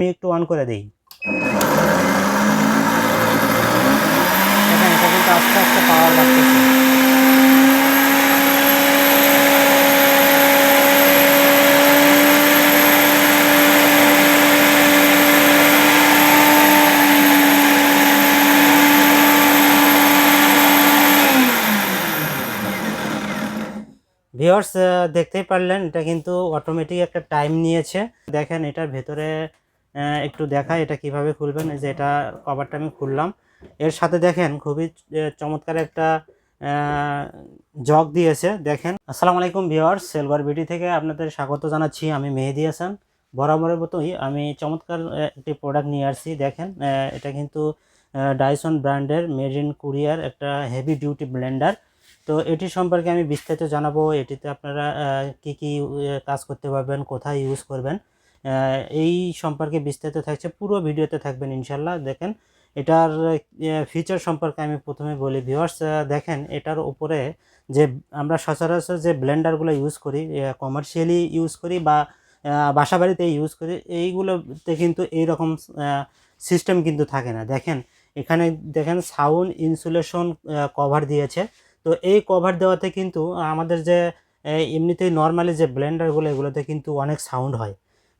আমি একটু অন করে দিই। ভিওর্স দেখতেই পারলেন, এটা কিন্তু অটোমেটিক একটা টাইম নিয়েছে। দেখেন, এটার ভেতরে একটু দেখা এটা কীভাবে খুলবেন। যে এটা কভারটা আমি খুললাম। এর সাথে দেখেন খুবই চমৎকার একটা জগ দিয়েছে। দেখেন। আসসালামু আলাইকুম ভিওর্স সেলভার বিটি থেকে আপনাদের স্বাগত জানাচ্ছি। আমি মেহেদি হাসান। বরাবরের মতোই আমি চমৎকার একটি প্রোডাক্ট নিয়ে আসছি। দেখেন এটা কিন্তু ডাইসন ব্র্যান্ডের মেড ইন কুরিয়ার একটা হেভি ডিউটি ব্লেন্ডার তো এটি সম্পর্কে আমি বিস্তারিত জানাব। এটিতে আপনারা কি কি কাজ করতে পারবেন, কোথায় ইউজ করবেন। এই সম্পর্কে বিস্তারিত থাকছে, পুরো ভিডিওতে থাকবেন ইনশাল্লাহ দেখেন, এটার ফিচার সম্পর্কে আমি প্রথমে বলি ভিউয়ার্স দেখেন, এটার উপরে যে আমরা সচরাচর যে ব্লেন্ডারগুলো ইউজ করি কমার্শিয়ালি ইউজ করি বা বাসাবাড়িতে ইউজ করি, এইগুলোতে কিন্তু এইরকম সিস্টেম কিন্তু থাকে না। দেখেন, এখানে দেখেন সাউন্ড ইনসুলেশন কভার দিয়েছে। তো এই কভার দেওয়াতে কিন্তু আমাদের যে এমনিতেই নর্মালি যে ব্লেন্ডারগুলো, এগুলোতে কিন্তু অনেক সাউন্ড হয়।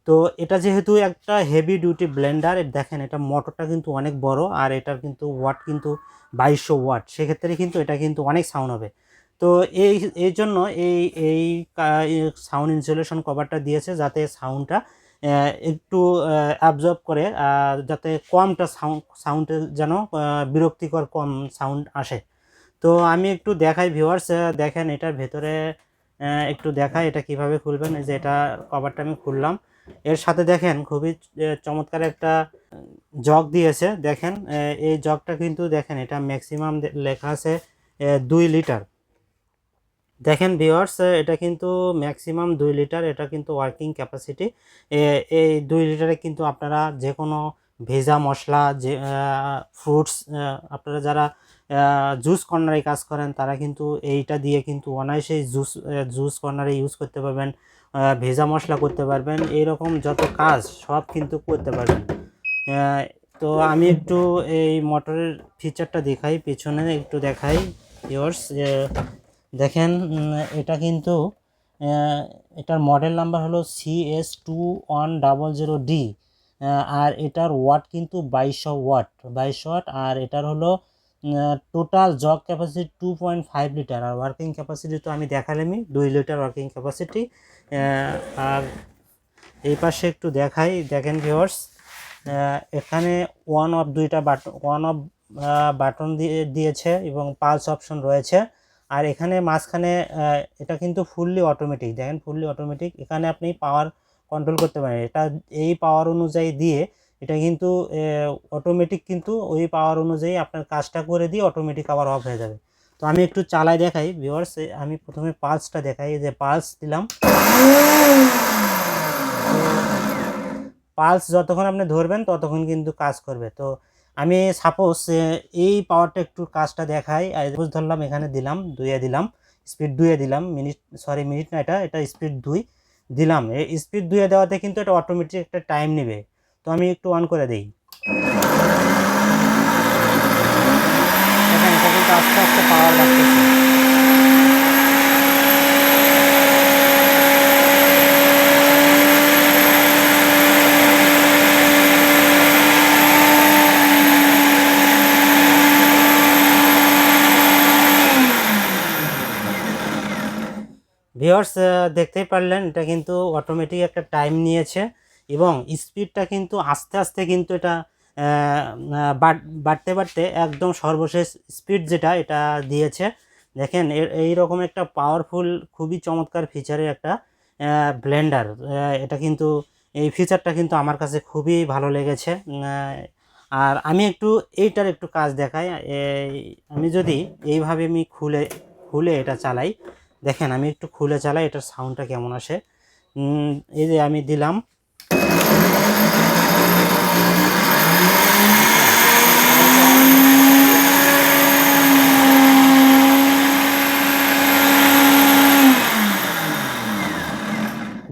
তো এটা যেহেতু একটা হেভি ডিউটি ব্লেন্ডার দেখেন এটা মোটরটা কিন্তু অনেক বড় আর এটার কিন্তু ওয়াট কিন্তু বাইশশো ওয়াট সেক্ষেত্রে কিন্তু এটা কিন্তু অনেক সাউন্ড হবে। তো এই এই জন্য এই এই সাউন্ড ইনসুলেশন কভারটা দিয়েছে যাতে সাউন্ডটা একটু অ্যাবজর্ব করে যাতে কমটা সাউন্ড সাউন্ডে যেন বিরক্তিকর কম সাউন্ড আসে। তো আমি একটু দেখাই ভিউয়ার্স দেখেন এটার ভেতরে একটু দেখাই এটা কীভাবে খুলবেন। যে এটা কভারটা আমি খুললাম। এর সাথে দেখেন খুবই চমৎকার একটা জগ দিয়েছে। দেখেন এই জগটা কিন্তু দেখেন, এটা ম্যাক্সিমাম লেখা আছে দুই লিটার। দেখেন ভিওয়ার্স এটা কিন্তু ম্যাক্সিমাম দুই লিটার, এটা কিন্তু ওয়ার্কিং ক্যাপাসিটি এই দুই লিটারে কিন্তু আপনারা যে কোনো ভেজা মশলা, যে ফ্রুটস আপনারা যারা জুস কর্নারে কাজ করেন, তারা কিন্তু এইটা দিয়ে কিন্তু অনায়াসেই জুস জুস কর্নারে ইউজ করতে পারবেন ভেজা মশলা করতে পারবেন এইরকম যত কাজ সব কিন্তু করতে পারবেন। তো আমি একটু এই মোটরের ফিচারটা দেখাই, পেছনে একটু দেখাই ইয়ার্স দেখেন এটা কিন্তু এটার মডেল নাম্বার হলো C S two one double zero D R এটার ওয়াট কিন্তু বাইশশো ওয়াট বাইশশো ওয়াট আর এটার হলো total jug capacity two point five litre আর ওয়ার্কিং ক্যাপাসিটি তো আমি দেখালামই, দুই লিটার ওয়ার্কিং ক্যাপাসিটি আর এই পাশে একটু দেখাই, দেখেন ভিওর্স এখানে ওয়ান অফ দুইটা বাটন ওয়ান অফ বাটন দিয়ে, দিয়েছে এবং পালস অপশন রয়েছে। আর এখানে মাঝখানে এটা কিন্তু ফুললি অটোমেটিক দেখেন ফুললি অটোমেটিক এখানে আপনি পাওয়ার কন্ট্রোল করতে পারেন। এটা এই পাওয়ার অনুযায়ী দিয়ে এটা কিন্তু অটোমেটিক কিন্তু ওই পাওয়ার অনুযায়ী আপনার কাজটা করে দিয়ে অটোমেটিক আবার অফ হয়ে যাবে। তো আমি একটু চালাই দেখাই ভিউয়ার্স আমি প্রথমে পালসটা দেখাই যে পালস দিলাম। পালস যতক্ষণ আপনি ধরবেন, ততক্ষণ কিন্তু কাজ করবে। তো আমি সাপোজ এই পাওয়ারটা একটু কাজটা দেখাই সাপোজ ধরলাম এখানে দিলাম, দুইয়ে দিলাম স্পিড দুইয়ে দিলাম মিনিট সরি মিনিট না এটা এটা স্পিড দুই, দিলাম। স্পিড দুইয়ে দেওয়াতে কিন্তু এটা অটোমেটিক একটা টাইম নেবে। তো আমি একটু অন করে দিই। দেখেন আস্তে ভিওর্স দেখতেই পারলেন, এটা কিন্তু অটোমেটিক একটা টাইম নিয়েছে। এবং স্পিডটা কিন্তু আস্তে আস্তে কিন্তু এটা বাড়তে বাড়তে একদম সর্বশেষ স্পিড যেটা, এটা দিয়েছে। দেখেন এই রকম একটা পাওয়ারফুল খুবই চমৎকার ফিচারের একটা ব্লেন্ডার এটা কিন্তু, এই ফিচারটা কিন্তু আমার কাছে খুবই ভালো লেগেছে। আর আমি একটু এইটার একটু কাজ দেখাই। আমি যদি এইভাবে আমি খুলে খুলে এটা চালাই, দেখেন আমি একটু খুলে চালাই, এটার সাউন্ডটা কেমন আসে। এই যে আমি দিলাম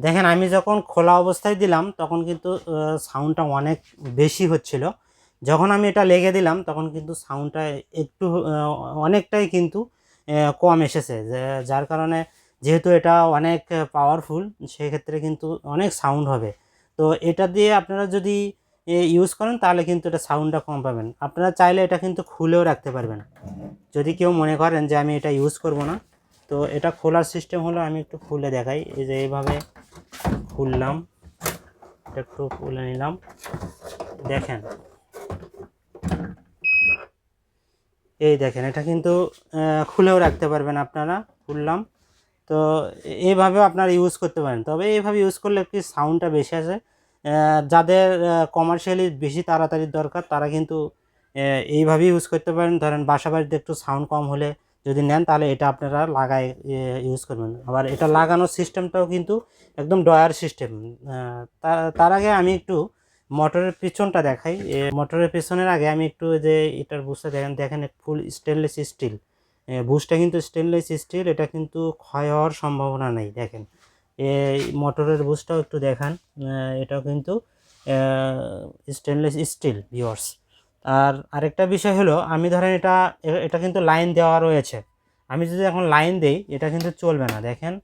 দেখেন আমি যখন খোলা অবস্থায় দিলাম, তখন কিন্তু সাউন্ডটা অনেক বেশি হচ্ছিল। যখন আমি এটা লেগে দিলাম, তখন কিন্তু সাউন্ডটা একটু অনেকটাই কিন্তু কম এসেছে। যার কারণে যেহেতু এটা অনেক পাওয়ারফুল সেক্ষেত্রে কিন্তু অনেক সাউন্ড হবে। তো এটা দিয়ে আপনারা যদি ইউজ করেন, তাহলে কিন্তু এটা সাউন্ডটা কম পাবেন। আপনারা চাইলে এটা কিন্তু খুলেও রাখতে পারবেন। যদি কেউ মনে করেন যে, আমি এটা ইউজ করব না, তো এটা খোলার সিস্টেম হলো, আমি একটু খুলে দেখাই। এই যে, এইভাবে খুললাম একটু খুলে নিলাম। দেখেন এই দেখেন এটা কিন্তু খুলেও রাখতে পারবেন আপনারা খুললাম। তো এইভাবেও আপনারা ইউজ করতে পারেন। তবে এইভাবে ইউজ করলে একটু সাউন্ডটা বেশি আহ, যাদের কমার্শিয়ালি বেশি তাড়াতাড়ি দরকার তারা কিন্তু এইভাবেই ইউজ করতে পারেন। ধরেন বাসা বাড়িতে একটু সাউন্ড কম হলে যদি নেন তাহলে এটা আপনারা লাগায় ইউজ করবেন। আবার এটা লাগানোর সিস্টেমটাও কিন্তু একদম ডয়ার সিস্টেম তার আগে আমি একটু মোটরের পিছনটা দেখাই। মোটরের পিছনের আগে আমি একটু যে এটার বুঝতে দেখেন দেখেন ফুল স্টেনলেস স্টিল বুসটা কিন্তু স্টেনলেস স্টিল এটা কিন্তু ক্ষয় হওয়ার সম্ভাবনা নেই, দেখেন। এই মোটরের বুসটাও একটু দেখান। এটাও কিন্তু স্টেনলেস স্টিল ভিওর্স আর আরেকটা বিষয় হলো, আমি ধরেন এটা এটা কিন্তু লাইন দেওয়া রয়েছে। আমি যদি এখন লাইন দেই, এটা কিন্তু চলবে না, দেখেন।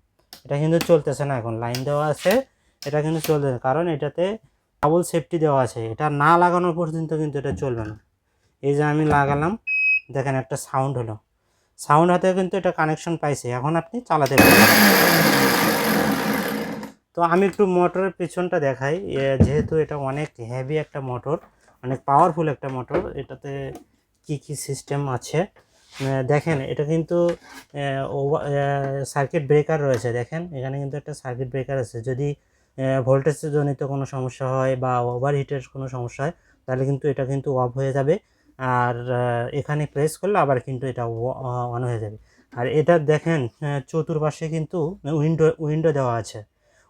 এটা কিন্তু চলতেছে না এখন লাইন দেওয়া আছে, এটা কিন্তু চলবে না, কারণ এটাতে ডাবল সেফটি দেওয়া আছে। এটা না লাগানোর পর্যন্ত কিন্তু এটা চলবে না। এই যে আমি লাগালাম, দেখেন একটা সাউন্ড হলো। সাউন্ড হাতে কিন্তু এটা কানেকশন পাইছে, এখন আপনি চালাতে পারেন। তো আমি একটু মোটরের পিছনটা দেখাই যেহেতু এটা অনেক হেভি একটা মোটর অনেক পাওয়ারফুল একটা মোটর এটাতে কি কি সিস্টেম আছে? দেখেন, এটা কিন্তু সার্কিট ব্রেকার রয়েছে, দেখেন, এখানে কিন্তু একটা সার্কিট ব্রেকার আছে। যদি ভোল্টেজ জনিত কোনো সমস্যা হয় বা ওভার হিটের কোনো সমস্যা হয়, তাহলে কিন্তু এটা কিন্তু অফ হয়ে যাবে। আর এখানে প্রেস করলে আবার কিন্তু এটা অন হয়ে যাবে। আর এটা দেখেন চতুর্পাশে কিন্তু উইন্ডো উইন্ডো দেওয়া আছে।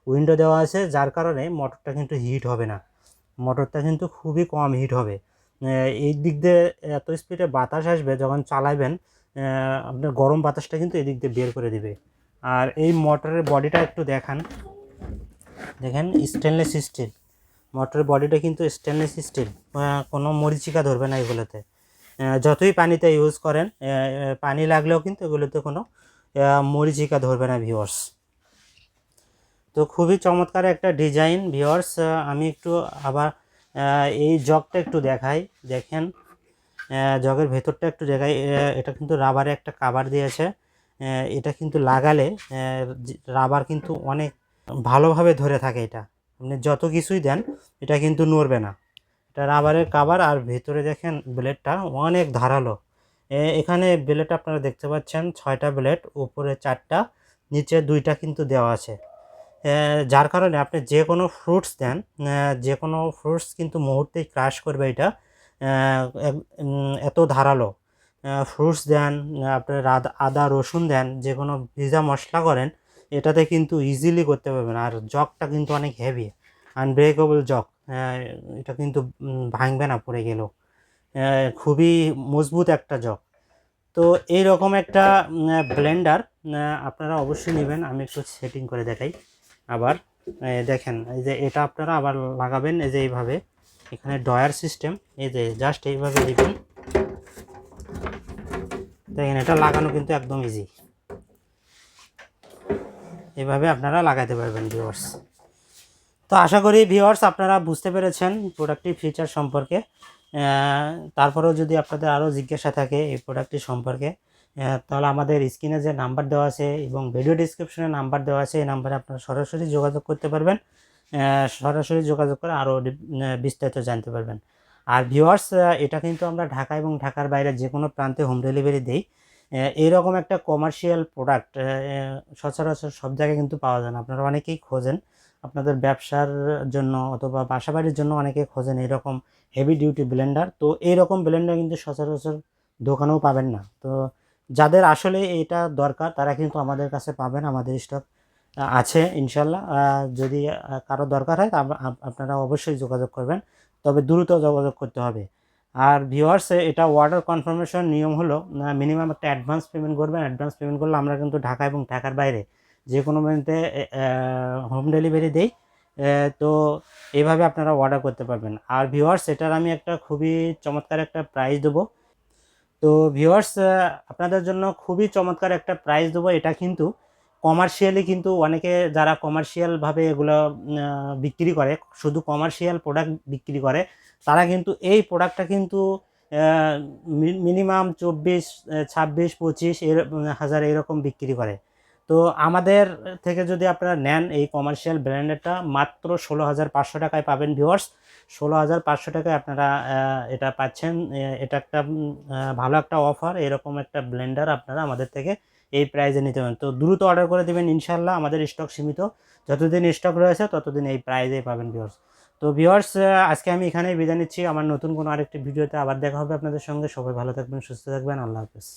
উইন্ডো দেওয়া আছে, যার কারণে মোটরটা কিন্তু হিট হবে না। মোটরটা কিন্তু খুবই কম হিট হবে। এই দিক দিয়ে এত স্পিডে বাতাস আসবে, যখন চালাবেন আপনার গরম বাতাসটা কিন্তু এদিক দিয়ে বের করে দিবে। আর এই মোটরের বডিটা একটু দেখান। দেখেন স্টেনলেস স্টিল মোটরের বডিটা কিন্তু স্টেনলেস স্টিল কোনো মরিচিকা ধরবে না এগুলোতে। যতই পানিতে ইউজ করেন পানি লাগলেও কিন্তু এগুলোতে কোনো মরিচিকা ধরবে না ভিওয়ার্স তো খুবই চমৎকার একটা ডিজাইন ভিওয়ার্স আমি একটু আবার এই জগটা একটু দেখাই। দেখেন জগের ভেতরটা একটু দেখাই। এটা কিন্তু রাবারে একটা কাভার দিয়েছে। এটা কিন্তু লাগালে রাবার কিন্তু অনেক ভালোভাবে ধরে থাকে এটা। আপনি যত কিছুই দেন, এটা কিন্তু নড়বে না। এটা রাবারের কাভার আর ভেতরে দেখেন ব্লেডটা অনেক ধারালো। এখানে ব্লেড আপনারা দেখতে পাচ্ছেন, ছয়টা ব্লেড উপরে চারটা, নিচে দুইটা কিন্তু দেওয়া আছে। যার কারণে আপনি যে কোনো ফ্রুটস দেন যে কোনো ফ্রুটস কিন্তু মুহূর্তেই ক্রাশ করবে এটা এত ধারালো। ফ্রুটস দেন, আপনার আদা রসুন দেন, যে কোনো ভিজা মশলা করেন, এটাতে কিন্তু ইজিলি করতে পারবেন। আর জগটা কিন্তু অনেক হেভি আনব্রেকেবল জগ এটা কিন্তু ভাঙবে না, পড়ে গেলেও। খুবই মজবুত একটা জগ তো এই রকম একটা ব্লেন্ডার আপনারা অবশ্যই নেবেন, আমি একটু সেটিং করে দেখাই। আবার দেখেন, এই যে এটা আপনারা আবার লাগাবেন, এই যে এইভাবে। এখানে ডয়ার সিস্টেম, এই যে জাস্ট এইভাবে দিবেন। দেখেন, এটা লাগানো কিন্তু একদম ইজি এভাবে আপনারা লাগাতে পারবেন ভিউয়ার্স তো আশা করি ভিউয়ার্স আপনারা বুঝতে পেরেছেন প্রোডাক্টটির ফিচার সম্পর্কে। তারপরেও যদি আপনাদের আরও জিজ্ঞাসা থাকে এই প্রোডাক্টটি সম্পর্কে তাহলে আমাদের স্ক্রিনে যে নাম্বার দেওয়া আছে এবং ভিডিও ডিসক্রিপশনে নাম্বার দেওয়া আছে, এই নাম্বারে আপনারা সরাসরি যোগাযোগ করতে পারবেন। সরাসরি যোগাযোগ করে আরও বিস্তারিত জানতে পারবেন। আর ভিউয়ার্স এটা কিন্তু আমরা ঢাকা এবং ঢাকার বাইরে যে কোনো প্রান্তে হোম ডেলিভারি দিই। এইরকম একটা কমার্শিয়াল প্রোডাক্ট সচরাচর সব জায়গায় কিন্তু পাওয়া যায় না। আপনারা অনেকেই খোঁজেন। আপনাদের ব্যবসার জন্য অথবা বাসাবাড়ির জন্য অনেকে খোঁজেন এরকম হেভি ডিউটি ব্লেন্ডার তো এইরকম ব্লেন্ডার কিন্তু সচরাচর দোকানেও পাবেন না। তো যাদের আসলে এটা দরকার, তারা কিন্তু আমাদের কাছে পাবেন, আমাদের স্টক আছে, ইনশাল্লাহ। যদি কারও দরকার হয় আপনারা অবশ্যই যোগাযোগ করবেন, তবে দ্রুত যোগাযোগ করতে হবে। আর ভিউয়ার্স এটা অর্ডার কনফার্মেশন নিয়ম হলো মিনিমাম একটা অ্যাডভান্স পেমেন্ট করবেন। অ্যাডভান্স পেমেন্ট করলে আমরা কিন্তু ঢাকা এবং ঢাকার বাইরে যে কোনো মুহূর্তে হোম ডেলিভারি দেই তো এইভাবে আপনারা অর্ডার করতে পারবেন। আর ভিওয়ার্স এটার আমি একটা খুবই চমৎকার একটা প্রাইস দেবো। তো ভিউয়ার্স আপনাদের জন্য খুবই চমৎকার একটা প্রাইস দেবো। এটা কিন্তু কমার্শিয়ালি কিন্তু অনেকে যারা কমার্শিয়ালভাবে এগুলো বিক্রি করে, শুধু কমার্শিয়াল প্রোডাক্ট বিক্রি করে, তারা কিন্তু এই প্রোডাক্টটা কিন্তু মিনিমাম চব্বিশ ছাব্বিশ, পঁচিশ এর হাজার এরকম বিক্রি করে। তো আমাদের থেকে যদি আপনারা নেন এই কমার্শিয়াল ব্র্যান্ডেরটা মাত্র ষোলো হাজার পাঁচশো টাকায় পাবেন ভিউয়ার্স ষোলো হাজার পাঁচশো টাকায় আপনারা এটা পাচ্ছেন। এটা একটা ভালো একটা অফার এরকম একটা ব্লেন্ডার আপনারা আমাদের থেকে এই প্রাইজে নিতে পারেন। তো দ্রুত অর্ডার করে দেবেন ইনশাল্লাহ আমাদের স্টক সীমিত। যতদিন স্টক রয়েছে, ততদিন এই প্রাইজেই পাবেন ভিউয়ার্স তো ভিউয়ার্স আজকে আমি এখানেই বিদায় নিচ্ছি। আমার নতুন কোনো আরেকটি ভিডিওতে আবার দেখা হবে আপনাদের সঙ্গে। সবাই ভালো থাকবেন, সুস্থ থাকবেন। আল্লাহ হাফেজ।